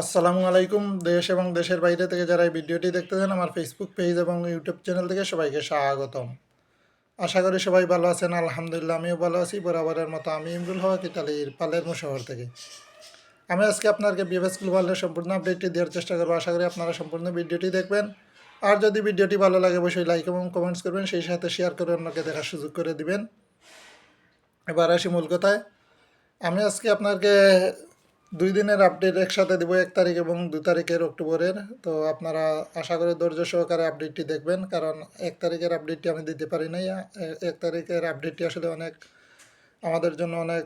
আসসালামু আলাইকুম, দেশ এবং দেশের বাইরে থেকে যারা এই ভিডিওটি দেখতেছেন, আমার ফেসবুক পেজ এবং ইউটিউব চ্যানেল থেকে সবাইকে স্বাগতম। আশা করি সবাই ভালো আছেন, আলহামদুলিল্লাহ আমিও ভালো আছি, বরাবরের মতো আমি ইমরুল হক, ইতালির পালেরমো শহর থেকে। আমি আজকে আপনাকে বিএফএস গ্লোবালের সম্পূর্ণ আপডেটটি দেওয়ার চেষ্টা করব। আশা করি আপনারা সম্পূর্ণ ভিডিওটি দেখবেন। আর যদি ভিডিওটি ভালো লাগে, অবশ্যই লাইক এবং কমেন্টস করবেন, সেই সাথে শেয়ার করে অন্যকে দেখার সুযোগ করে দিবেন। এবার আসি মূল কথায়। আমি আজকে আপনাকে দুই দিনের আপডেট একসাথে দেবো, এক তারিখ এবং দু তারিখের অক্টোবরের। তো আপনারা আশা করি ধৈর্য সহকারে আপডেটটি দেখবেন, কারণ এক তারিখের আপডেটটি আমি দিতে পারি নাই। এক তারিখের আপডেটটি আসলে অনেক আমাদের জন্য অনেক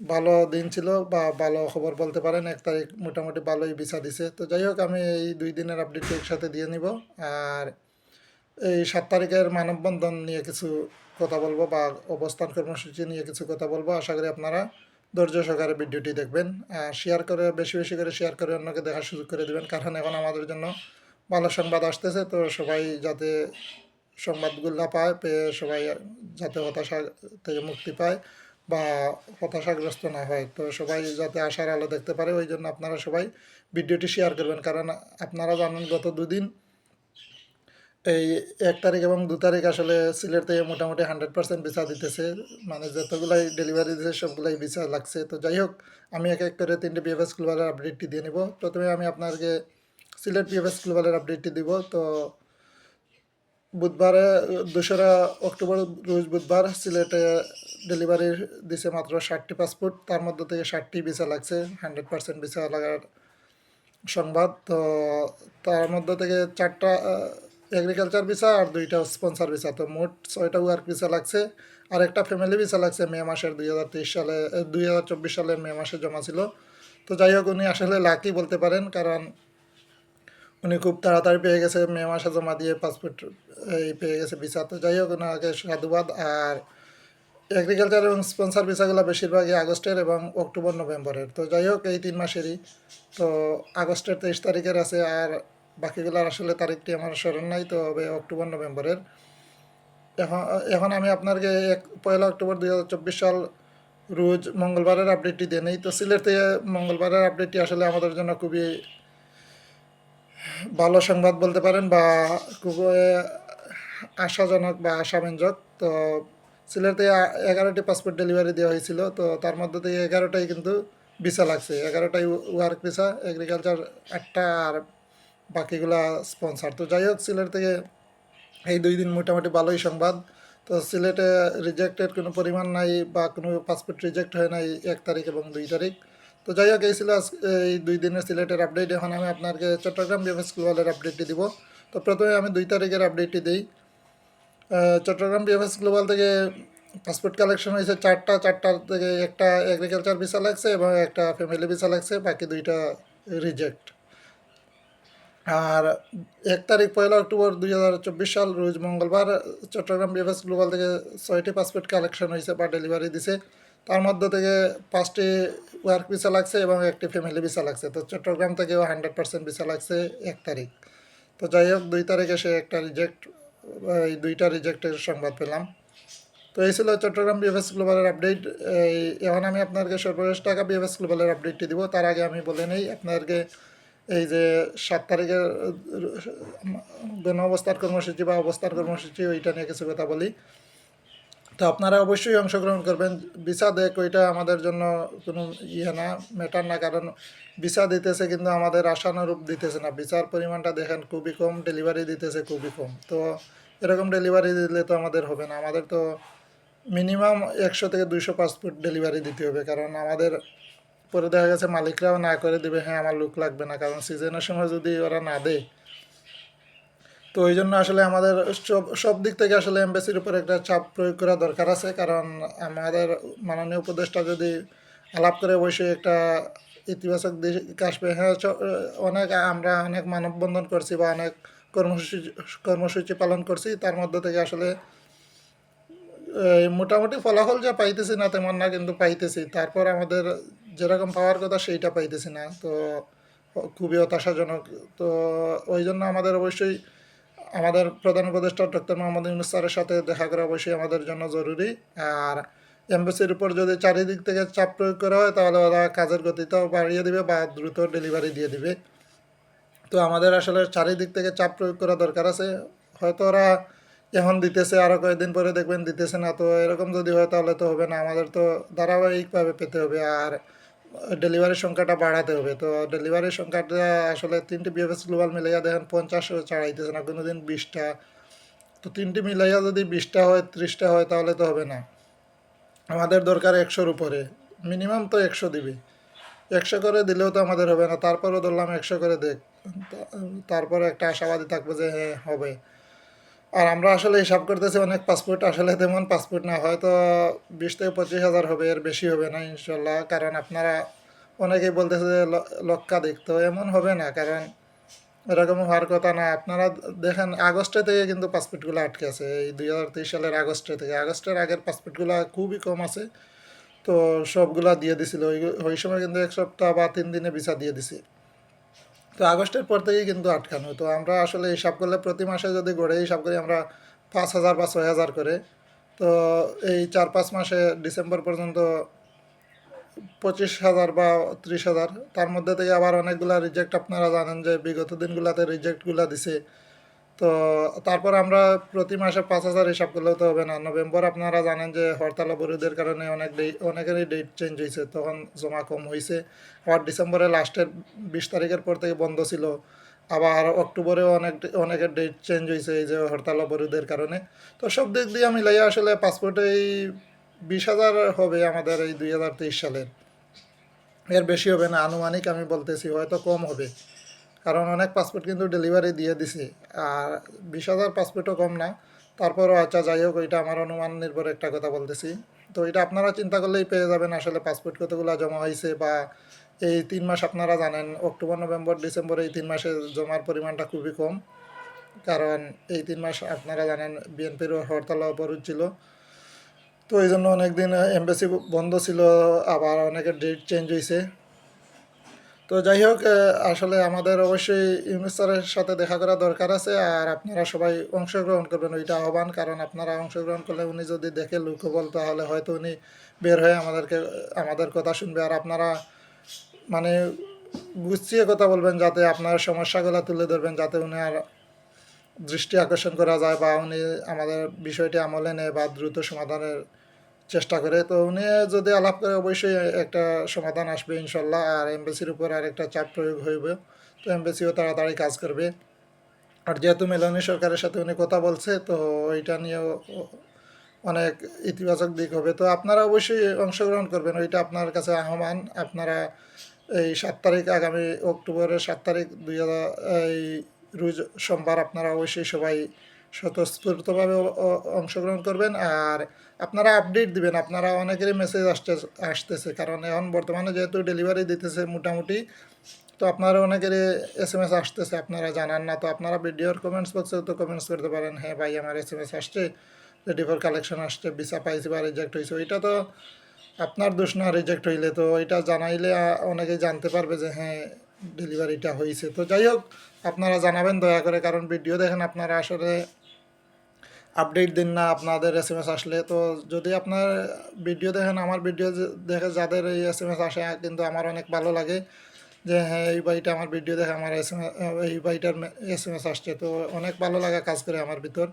ভালো দিন ছিল বা ভালো খবর বলতে পারেন। এক তারিখ মোটামুটি ভালোই বিচা দিছে। তো যাই হোক, আমি এই দুই দিনের আপডেটটি একসাথে দিয়ে নিব। আর এই সাত তারিখের মানববন্ধন নিয়ে কিছু কথা বলব বা অবস্থান কর্মসূচি নিয়ে কিছু কথা বলব। আশা করি আপনারা ধৈর্য সহকারে ভিডিওটি দেখবেন শেয়ার করে, বেশি বেশি করে শেয়ার করে অন্যকে দেখার সুযোগ করে দেবেন। কারণ এখন আমাদের জন্য ভালো সংবাদ আসতেছে, তো সবাই যাতে সংবাদগুলো পায়, পেয়ে সবাই যাতে হতাশা থেকে মুক্তি পায় বা হতাশাগ্রস্ত না হয়। তো সবাই যাতে আশার আলো দেখতে পারে, ওই জন্য আপনারা সবাই ভিডিওটি শেয়ার করবেন। কারণ আপনারা জানেন, গত দুদিন এই এক তারিখ এবং দু তারিখ আসলে সিলেট থেকে মোটামুটি হান্ড্রেড পার্সেন্ট ভিসা দিতেছে। মানে যতগুলাই ডেলিভারি দিতেছে সবগুলাই ভিসা লাগছে। তো যাই হোক, আমি এক এক করে তিনটে বিএফএস গ্লোবালের আপডেটটি দিয়ে নিব। প্রথমে আমি আপনাকে সিলেট বিএফএস গ্লোবালের আপডেটটি দিব। তো বুধবারে, দোসরা অক্টোবর, রোজ বুধবার সিলেটে ডেলিভারি দিছে মাত্র ষাটটি পাসপোর্ট তার মধ্যে থেকে ষাটটি ভিসা লাগছে, হান্ড্রেড পার্সেন্ট ভিসা লাগার সংবাদ। তো তার মধ্যে থেকে চারটা এগ্রিকালচার ভিসা আর দুইটা স্পন্সর ভিসা তো মোট ছয়টা ওয়ার্ক ভিসা লাগছে। আর একটা ফ্যামিলি ভিসা লাগছে মে মাসের দুই হাজার তেইশ সালে দুই হাজার চব্বিশ সালের মে মাসে জমা ছিল। তো যাই হোক, উনি আসলে লাকি বলতে পারেন, কারণ উনি খুব তাড়াতাড়ি পেয়ে গেছে মে মাসে জমা দিয়ে পাসপোর্ট এই পেয়ে গেছে ভিসা তো যাই হোক, ওনাকে সাধুবাদ। আর এগ্রিকালচার এবং স্পন্সর ভিসাগুলো বেশিরভাগই আগস্টের এবং অক্টোবর, নভেম্বরের। তো যাই হোক, এই তিন মাসেরই। তো আগস্টের তেইশ তারিখের আছে, আর বাকিগুলোর আসলে তারিখটি আমার স্মরণ নাই, তো হবে অক্টোবর, নভেম্বরের। এখন এখন আমি আপনাকে এক, পয়লা অক্টোবর দুই হাজার চব্বিশ সাল রোজ মঙ্গলবারের আপডেটটি দিয়ে নেই। তো সিলেট থেকে মঙ্গলবারের আপডেটটি আসলে আমাদের জন্য খুবই ভালো সংবাদ বলতে পারেন বা খুব আশাজনক বা আশাব্যঞ্জক। তো সিলেট এগারোটি পাসপোর্ট ডেলিভারি দেওয়া হয়েছিল, তো তার মধ্যে থেকে এগারোটাই কিন্তু ভিসা লাগছে। এগারোটাই ওয়ার্ক ভিসা এগ্রিকালচার আটটা আর বাকিগুলা স্পন্সার তো যাই হোক, সিলেট থেকে এই দুই দিন মোটামুটি ভালোই সংবাদ। তো সিলেটে রিজেক্টেড কোনো পরিমাণ নাই বা কোনো পাসপোর্ট রিজেক্ট হয় নাই এক তারিখ এবং দুই তারিখ। তো যাই হোক, এই ছিল এই দুই দিনের সিলেটের আপডেট এখন আমি আপনাকে চট্টগ্রাম বিএফএস গ্লোবালের আপডেটটি দিব। তো প্রথমে আমি দুই তারিখের আপডেটটি দিই। চট্টগ্রাম বিএফএস গ্লোবাল থেকে পাসপোর্ট কালেকশন হয়েছে চারটা। চারটার থেকে একটা এগ্রিকালচার ভিসা লাগছে এবং একটা ফ্যামিলি ভিসা লাগছে। বাকি দুইটা রিজেক্ট আর এক তারিখ পয়লা অক্টোবর দুই হাজার চব্বিশ সাল, রোজ মঙ্গলবার চট্টগ্রাম বিএফএস গ্লোবাল থেকে ছয়টি পাসপোর্ট কালেকশন হয়েছে বা ডেলিভারি দিছে। তার মধ্যে থেকে পাঁচটি ওয়ার্ক ভিসা লাগছে এবং একটি ফ্যামিলি ভিসা লাগছে। তো চট্টগ্রাম থেকেও হান্ড্রেড পার্সেন্ট ভিসা লাগছে এক তারিখ। তো যাই হোক, দুই তারিখে সে একটা রিজেক্ট এই দুইটা রিজেক্টের সংবাদ পেলাম। তো এই ছিল চট্টগ্রাম বিএফএস গ্লোবালের আপডেট এই এখন আমি আপনাদেরকে সর্বশেষ টাকা বিএফএস গ্লোবালের আপডেটটি দিব। তার আগে আমি বলে নেই আপনাদেরকে এই যে সাত তারিখের গণ অবস্থার কর্মসূচি বা অবস্থার কর্মসূচি, ওইটা নিয়ে কিছু কথা বলি। তো আপনারা অবশ্যই অংশগ্রহণ করবেন। ভিসা দেখ, ওইটা আমাদের জন্য কোনো ইয়ে না ম্যাটার না, কারণ ভিসা দিতেছে কিন্তু আমাদের আশানুরূপ দিতেছে না। ভিসার পরিমাণটা দেখেন, খুবই কম ডেলিভারি দিতেছে খুবই কম। তো এরকম ডেলিভারি দিলে তো আমাদের হবে না। আমাদের তো মিনিমাম একশো থেকে দুইশো পাসপোর্ট ডেলিভারি দিতে হবে, কারণ আমাদের পরে দেখা গেছে মালিকরাও না করে দেবে হ্যাঁ আমার লোক লাগবে না। কারণ সিজনের সময় যদি ওরা না দেয়, তো ওই জন্য আসলে আমাদের সব সব দিক থেকে আসলে এমবাসির উপর একটা চাপ প্রয়োগ করা দরকার আছে। কারণ আমাদের মাননীয় উপদেষ্টা যদি আলাপ করে বসে একটা ইতিবাচক দিক আসবে। হ্যাঁ অনেক আমরা অনেক মানববন্ধন করছি বা অনেক কর্মসূচি কর্মসূচি পালন করছি। তার মধ্যে থেকে আসলে মোটামুটি ফলাফল যা পাইতেছি না তেমন না, কিন্তু পাইতেছি। তারপর আমাদের যেরকম পাওয়ার কথা সেইটা পাইতেছি না। তো খুবই হতাশাজনক। তো ওই জন্য আমাদের অবশ্যই আমাদের প্রধান উপদেষ্টা ডক্টর মোহাম্মদ ইউনুস স্যারের সাথে দেখা করা অবশ্যই আমাদের জন্য জরুরি। আর এমবেসির উপর যদি চারিদিক থেকে চাপ প্রয়োগ করা হয়, তাহলে ওরা কাজের গতিটাও বাড়িয়ে দিবে বা দ্রুত ডেলিভারি দিয়ে দিবে। তো আমাদের আসলে চারিদিক থেকে চাপ প্রয়োগ করা দরকার আছে। হয়তো ওরা এখন দিতেছে আরও কয়েকদিন পরে দেখবেন দিতেছে না। তো এরকম যদি হয়, তাহলে তো হবে না। আমাদের তো ধারাবাহিকভাবে পেতে হবে। আর ডেলিভারির সংখ্যাটা বাড়াতে হবে। তো ডেলিভারির সংখ্যাটা আসলে তিনটি বিএফএস গ্লোবাল মিলাইয়া দেখেন পঞ্চাশ ছাড়াইতেছে না কোনো দিন বিশটা। তো তিনটি মিলাইয়া যদি বিশটা হয়, ত্রিশটা হয়, তাহলে তো হবে না। আমাদের দরকার একশোর উপরে। মিনিমাম তো একশো দিবে। একশো করে দিলেও তো আমাদের হবে না। তারপরেও ধরলাম একশো করে দেখ। তারপরে একটা আশাবাদী থাকবে যে হ্যাঁ হবে। আর আমরা আসলে হিসাব করতেছি অনেক পাসপোর্ট আসলে তেমন পাসপোর্ট না, হয়তো বিশ থেকে পঁচিশ হাজার হবে, এর বেশি হবে না ইনশাল্লাহ কারণ আপনারা অনেকেই বলতেছে যে ল- লক্ষাধিক, তো এমন হবে না, কারণ এরকম হওয়ার কথা না। আপনারা দেখেন আগস্টে থেকে কিন্তু পাসপোর্টগুলো আটকে আছে, এই দুই হাজার তেইশ সালের আগস্টে থেকে। আগস্টের আগের পাসপোর্টগুলো খুবই কম আছে, তো সবগুলা দিয়ে দিছিল। ওই সময় কিন্তু এক সপ্তাহ বা তিন দিনে ভিসা দিয়ে দিছে। তো আগস্টের পর থেকেই কিন্তু আটকানো। তো আমরা আসলে হিসাব করলে প্রতি মাসে যদি গড়ে হিসাব করি আমরা পাঁচ হাজার বা ছয় হাজার করে। তো এই চার পাঁচ মাসে ডিসেম্বর পর্যন্ত পঁচিশ হাজার বা ত্রিশ হাজার। তার মধ্যে থেকে আবার অনেকগুলা রিজেক্ট আপনারা জানেন যে বিগত দিনগুলোতে রিজেক্টগুলো দিছে। তো তারপর আমরা প্রতি মাসে পাঁচ হাজার হিসাব করলেও তো হবে না। নভেম্বর আপনারা জানেন যে হরতাল অবরোধের কারণে অনেক অনেকেরই ডেট চেঞ্জ হয়েছে। তখন জমা কম হয়েছে। আবার ডিসেম্বরের লাস্টের বিশ তারিখের পর থেকে বন্ধ ছিল। আবার অক্টোবরেও অনেক অনেকের ডেট চেঞ্জ হয়েছে এই যে হরতাল অবরোধের কারণে। তো সব দিক দিয়ে মিলাইয়া আসলে পাসপোর্টে এই বিশ হাজার হবে আমাদের এই দুই হাজার তেইশ সালের। এর বেশি হবে না। আনুমানিক আমি বলতেছি হয়তো কম হবে। কারণ অনেক পাসপোর্ট কিন্তু ডেলিভারি দিয়ে দিছি। আর বিশ হাজার পাসপোর্টও কম না। তারপরও আচ্ছা যাই হোক ওইটা আমার অনুমান নির্ভর একটা কথা বলতেছি। তো এটা আপনারা চিন্তা করলেই পেয়ে যাবেন আসলে পাসপোর্ট কতগুলো জমা হয়েছে বা এই তিন মাস আপনারা জানেন, অক্টোবর, নভেম্বর, ডিসেম্বর এই তিন মাসে জমার পরিমাণটা খুবই কম। কারণ এই তিন মাস আপনারা জানেন বিএনপির হরতাল অবরোধ ছিল। তো এই জন্য অনেকদিন এমবেসি বন্ধ ছিল, আবার অনেকের ডেট চেঞ্জ হয়েছে তো যাই হোক আসলে আমাদের অবশ্যই ইউনুস স্যারের সাথে দেখা করা দরকার আছে, আর আপনারা সবাই অংশগ্রহণ করবেন, ওইটা আহ্বান, কারণ আপনারা অংশগ্রহণ করলে উনি যদি দেখে লোকবল, তাহলে হয়তো উনি বের হয়ে আমাদেরকে, আমাদের কথা শুনবে। আর আপনারা মানে গুছিয়ে কথা বলবেন, যাতে আপনার সমস্যাগুলো তুলে ধরবেন, যাতে উনি আর দৃষ্টি আকর্ষণ করা যায়, বা উনি আমাদের বিষয়টি আমলে নেয়, বা দ্রুত সমাধানের চেষ্টা করে। তো উনি যদি আলাপ করে, অবশ্যই একটা সমাধান আসবে ইনশাল্লাহ। আর এমবেসির উপর আর একটা চাপ প্রয়োগ হইবে। তো এমবেসিও তাড়াতাড়ি কাজ করবে। আর যেহেতু মেলানি সরকারের সাথে উনি কথা বলছে, তো ওইটা নিয়েও অনেক ইতিবাচক দিক হবে। তো আপনারা অবশ্যই অংশগ্রহণ করবেন। ওইটা আপনার কাছে আহ্বান। আপনারা এই সাত তারিখ, আগামী অক্টোবরের সাত তারিখ দুই হাজার, এই রোজ সোমবার আপনারা অবশ্যই সবাই স্বতঃস্ফূর্তভাবে অংশগ্রহণ করবেন। আর আপনারা আপডেট দিবেন আপনারা অনেকেরই মেসেজ আসতে আসতেছে। কারণ এখন বর্তমানে যেহেতু ডেলিভারি দিতেছে মোটামুটি তো আপনারা অনেকেরই এস এম এস আসতেছে আপনারা জানান না। তো আপনারা ভিডিওর কমেন্টস বক্সেও তো কমেন্টস করতে পারেন হ্যাঁ ভাই আমার এস এম এস আসছে রেডি ফর কালেকশন আসছে ভিসা পাইছি বা রিজেক্ট হয়েছে ওইটা তো আপনার দোষ না রিজেক্ট হইলে। তো ওইটা জানাইলে আহ, অনেকেই জানতে পারবে যে হ্যাঁ ডেলিভারিটা হয়েছে তো যাই হোক আপনারা জানাবেন দয়া করে। কারণ ভিডিও দেখেন আপনারা আসলে আপডেট দিন না, আপনাদের এস এম এস আসলে। তো যদি আপনার ভিডিও দেখেন, আমার ভিডিও দেখে যাদের এই এস এম এস আসে, কিন্তু আমার অনেক ভালো লাগে যে হ্যাঁ এই বাড়িটা আমার ভিডিও দেখে, আমার এস এম এস এই বাড়িটার এস এম এস আসছে। তো অনেক ভালো লাগা কাজ করে আমার ভিতর।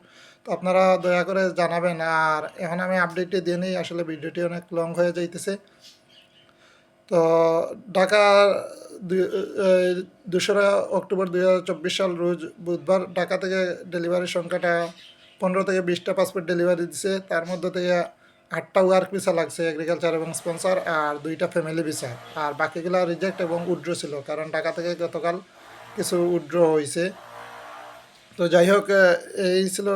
তো আপনারা দয়া করে জানাবেন। আর এখন আমি আপডেটটি দিয়ে নিই, আসলে ভিডিওটি অনেক লং হয়ে যাইতেছে। তো ঢাকা দোসরা অক্টোবর দুই হাজার চব্বিশ সাল রোজ বুধবার ঢাকা থেকে ডেলিভারির সংখ্যাটা পনেরো থেকে বিশটা পাসপোর্ট ডেলিভারি দিছে, তার মধ্যে থেকে আটটা ওয়ার্ক ভিসা লাগছে এগ্রিকালচার এবং স্পন্সর আর দুইটা ফ্যামিলি ভিসা আর বাকিগুলো রিজেক্ট এবং উড্র ছিল, কারণ ঢাকা থেকে গতকাল কিছু উড্র হয়েছে তো যাই হোক এই ছিল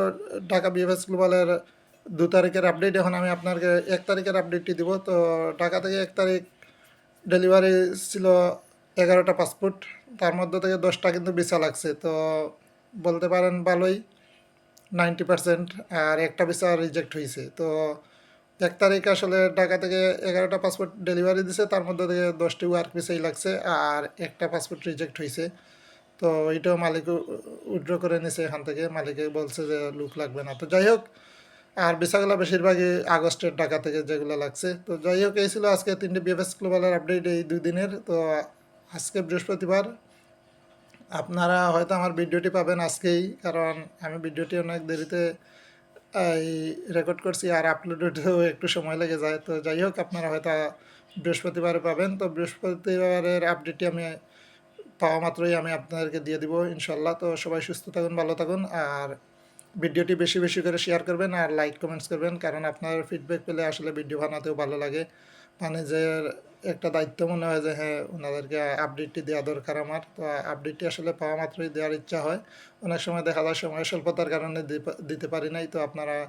ঢাকা বিএফএস গ্লোবালের দু তারিখের আপডেট এখন আমি আপনাকে এক তারিখের আপডেটটি দিব। তো ঢাকা থেকে এক তারিখ ডেলিভারি ছিল এগারোটা পাসপোর্ট তার মধ্যে থেকে দশটা কিন্তু ভিসা লাগছে। তো বলতে পারেন ভালোই। নাইনটি পার্সেন্ট আর একটা ভিসা রিজেক্ট হয়েছে তো এক তারিখ আসলে ঢাকা থেকে এগারোটা পাসপোর্ট ডেলিভারি দিছে, তার মধ্যে থেকে দশটি ওয়ার্ক ভিসাই লাগছে আর একটা পাসপোর্ট রিজেক্ট হয়েছে তো ওইটাও মালিক উইড্র করে নিছে এখান থেকে। মালিকে বলছে যে, লুক, লাগবে না। তো যাই হোক, আর ভিসাগুলো বেশিরভাগই আগস্টের টাকা থেকে যেগুলো লাগছে। তো যাই হোক, এই ছিল আজকে তিনটে বিএফএস গ্লোবালের আপডেট এই দুই দিনের। তো আজকে বৃহস্পতিবার আপনারা হয়তো আমার ভিডিওটি পাবেন আজকেই, কারণ আমি ভিডিওটি অনেক দেরিতে, এই রেকর্ড করছি আর আপলোড হতেও একটু সময় লেগে যায়। তো যাই হোক, আপনারা হয়তো বৃহস্পতিবারে পাবেন। তো বৃহস্পতিবারের আপডেটটি আমি পাওয়া মাত্রই আমি আপনাদেরকে দিয়ে দিব ইনশাল্লাহ তো সবাই সুস্থ থাকুন, ভালো থাকুন। আর ভিডিওটি বেশি বেশি করে শেয়ার করবেন আর লাইক কমেন্টস করবেন, কারণ আপনার ফিডব্যাক পেলে আসলে ভিডিও বানাতেও ভালো লাগে। মানে যে একটা দায়িত্ব মনে হয় যে হ্যাঁ ওনাদেরকে আপডেটটি দেওয়া দরকার আমার। তো আপডেটটি আসলে পাওয়া মাত্রই দেওয়ার ইচ্ছা হয়। অনেক সময় দেখা যায় সময় স্বল্পতার কারণে দিতে- পারি নাই। তো আপনারা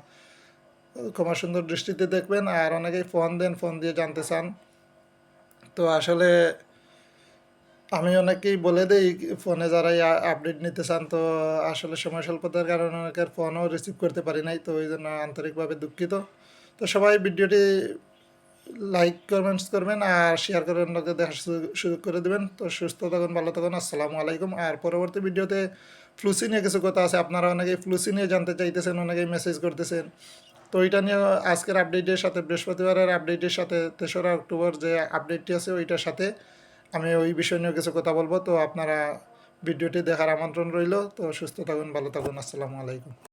ক্ষমা সুন্দর দৃষ্টিতে দেখবেন। আর অনেকেই ফোন দেন ফোন দিয়ে জানতে চান। তো আসলে আমি অনেকেই বলে দেই ফোনে যারা আপডেট নিতে চান, তো আসলে সময় স্বল্পতার কারণে অনেকের ফোনও রিসিভ করতে পারি নাই। তো ওই জন্য আন্তরিকভাবে দুঃখিত। তো সবাই ভিডিওটি লাইক কমেন্টস করবেন আর শেয়ার করবেন লোকে দেখার সুযোগ করে দেবেন। তো সুস্থ থাকুন, ভালো থাকুন, আসসালামু আলাইকুম। আর পরবর্তী ভিডিওতে ফ্লুসি নিয়ে কিছু কথা আছে, আপনারা অনেকেই ফ্লুসি নিয়ে জানতে চাইতেছেন, অনেকেই মেসেজ করতেছেন। তো এটা নিয়ে আজকের আপডেটের সাথে, বৃহস্পতিবারের আপডেটের সাথে, তেসরা অক্টোবর যে আপডেটটি আছে, ওইটার সাথে আমি ওই বিষয় নিয়ে কিছু কথা বলব। তো আপনারা ভিডিওটি দেখার আমন্ত্রণ রইল। তো সুস্থ থাকুন, ভালো থাকুন, আসসালামু আলাইকুম।